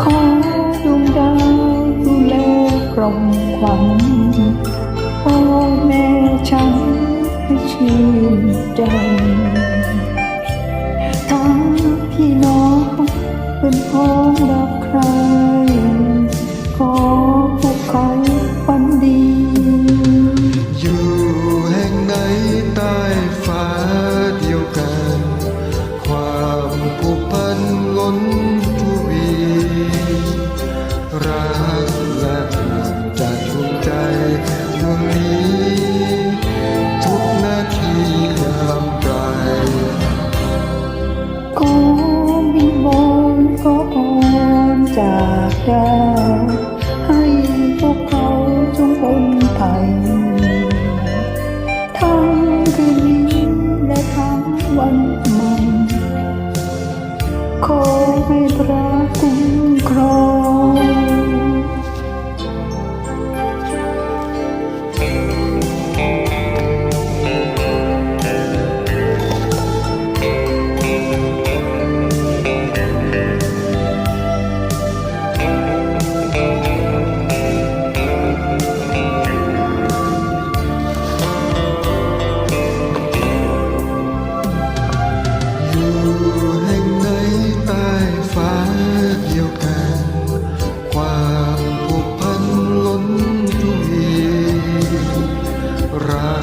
ขอดวงดาวดูแลกล่อมขวัญพ่อแม่ฉันให้ชื่นใจ รจ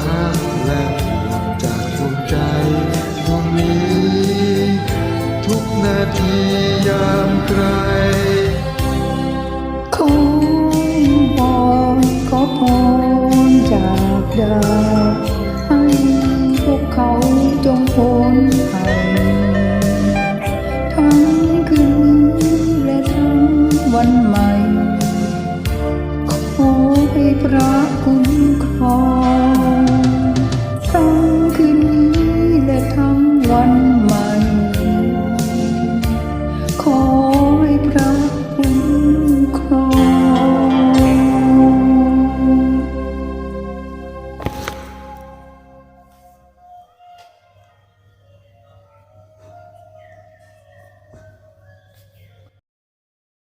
รักและห่วงจากดวงใจดวงนี้ ทุกนาทียามไกลขอพรขอพรจากดาวให้พวกเขาจงพ้นภัยทั้งคืนและทั้งวันใหม่ขอให้พระคุ้มครอง